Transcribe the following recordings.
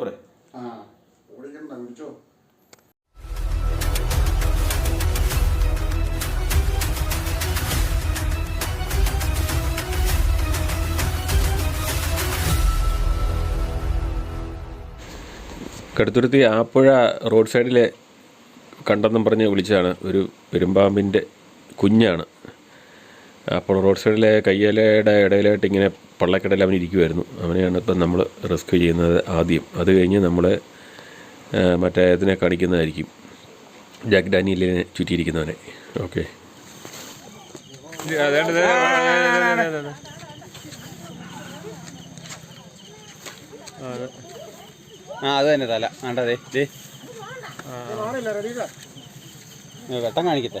പിടിച്ചോ. കടുത്തുരുത്തി ആപ്പുഴ റോഡ് സൈഡിലെ കണ്ടെന്നും പറഞ്ഞ് വിളിച്ചതാണ്. ഒരു പെരുമ്പാമ്പിന്റെ കുഞ്ഞാണ്. അപ്പോൾ റോഡ് സൈഡിലെ കയ്യലയുടെ ഇടയിലായിട്ട് ഇങ്ങനെ പള്ളക്കടയിൽ അവൻ ഇരിക്കുമായിരുന്നു അവനെയാണ് ഇപ്പം നമ്മൾ റെസ്ക്യൂ ചെയ്യുന്നത് ആദ്യം. അത് കഴിഞ്ഞ് നമ്മൾ മറ്റേ ഇതിനെ കാണിക്കുന്നതായിരിക്കും. ജാക്ക് ഡാനിയലിനെ ചുറ്റിയിരിക്കുന്നവനെ. ഓക്കെ. ആ അത്. തന്നെ തല. വേണ്ടതേ ദേ വെട്ടം കാണിക്കട്ടെ.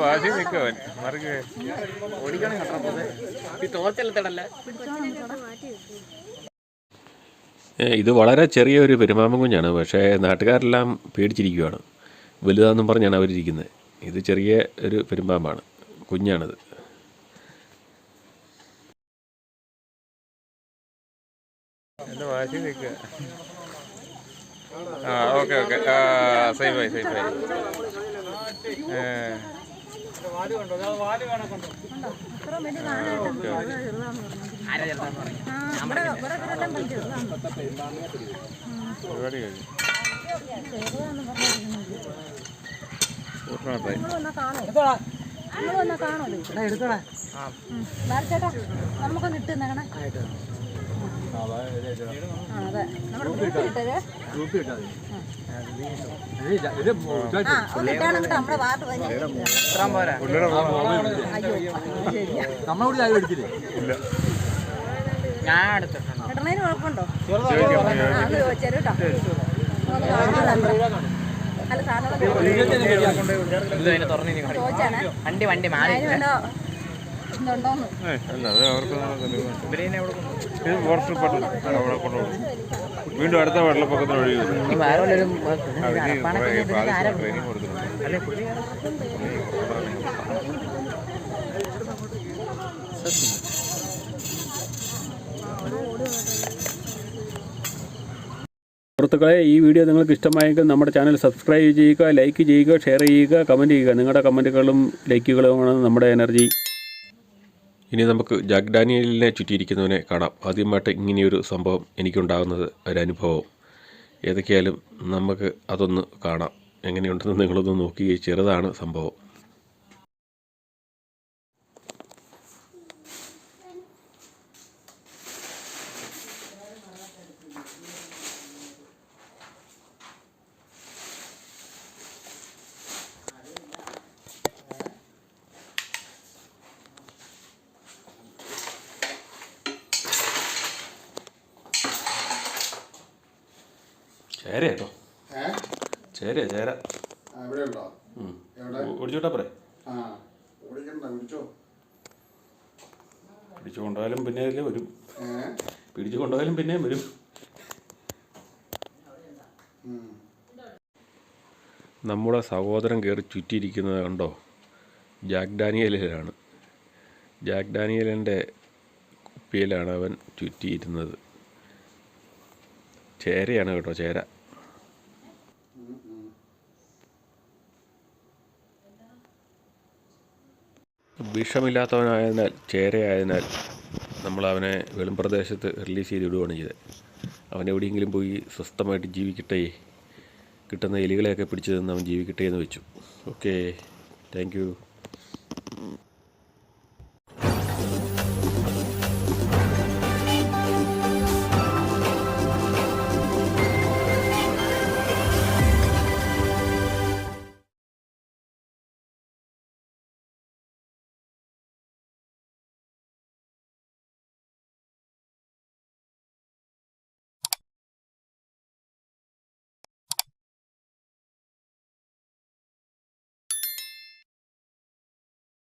വാശി നിൽക്കവൻ മറുകെ ഏ, ഇത് വളരെ ചെറിയൊരു പെരുമാമ്പൻ കുഞ്ഞാണ്. പക്ഷേ നാട്ടുകാരെല്ലാം പേടിച്ചിരിക്കുകയാണ് വലുതാണെന്നും പറഞ്ഞാണ് അവരിരിക്കുന്നത്. ഇത് ചെറിയ ഒരു പെരുമ്പാമ്പാണ് കുഞ്ഞാണിത്. എന്റെ വാശി നിൽക്കുക. ആ ഓക്കെ ഓക്കെ. ആ സേഫായി സേഫായി. പരിപാടി കഴിഞ്ഞു. ചേട്ടാ നമുക്കൊന്ന് ഇട്ട് നേക്കണേ കാണാൻ അല്ല സാധനം ചോദിച്ചാണ് വണ്ടി വണ്ടി മാറി വീണ്ടും അടുത്ത വെള്ളപ്പൊക്കത്തിന് ഒഴിവ് ട്രെയിനിങ് സുഹൃത്തുക്കളെ ഈ വീഡിയോ നിങ്ങൾക്ക് ഇഷ്ടമായെങ്കിൽ നമ്മുടെ ചാനൽ സബ്സ്ക്രൈബ് ചെയ്യുക ലൈക്ക് ചെയ്യുക ഷെയർ ചെയ്യുക കമന്റ് ചെയ്യുക. നിങ്ങളുടെ കമന്റുകളും ലൈക്കുകളുമാണ് നമ്മുടെ എനർജി ഇനി നമുക്ക് ജാക്ക് ഡാനിയലിനെ ചുറ്റിയിരിക്കുന്നവനെ കാണാം. ആദ്യമായിട്ട് ഇങ്ങനെയൊരു സംഭവം എനിക്കുണ്ടാകുന്നത് ഒരനുഭവം ഏതൊക്കെയായാലും നമുക്ക് അതൊന്ന് കാണാം. എങ്ങനെയുണ്ടെന്ന് നിങ്ങളൊന്ന് നോക്കി ചെറുതാണ് സംഭവം. ചേര കേട്ടോ. ചേര? ചേര ഓടിച്ചോട്ടാ പറ പിടിച്ചോ. കൊണ്ടുപോയാലും പിന്നെ അതിലേ വരും പിടിച്ചു കൊണ്ടുപോയാലും പിന്നെയും വരും. നമ്മുടെ സഹോദരൻ കയറി ചുറ്റിയിരിക്കുന്നത് കണ്ടോ? ജാക്ക് ഡാനിയലിലാണ്. ജാക്ക് ഡാനിയലിന്റെ കുപ്പിയിലാണ് അവൻ ചുറ്റിയിരുന്നത്. ചേരയാണ് കേട്ടോ ചേര. വിഷമില്ലാത്തവനായതിനാൽ ചേരയായതിനാൽ നമ്മൾ അവനെ വെളും പ്രദേശത്ത് റിലീസ് ചെയ്ത് വിടുകയാണ് ചെയ്തത്. അവൻ എവിടെയെങ്കിലും പോയി സ്വസ്ഥമായിട്ട് ജീവിക്കട്ടെ കിട്ടുന്ന എലികളെയൊക്കെ പിടിച്ചു നിന്ന് അവൻ ജീവിക്കട്ടെ എന്ന് വെച്ചു. Okay thank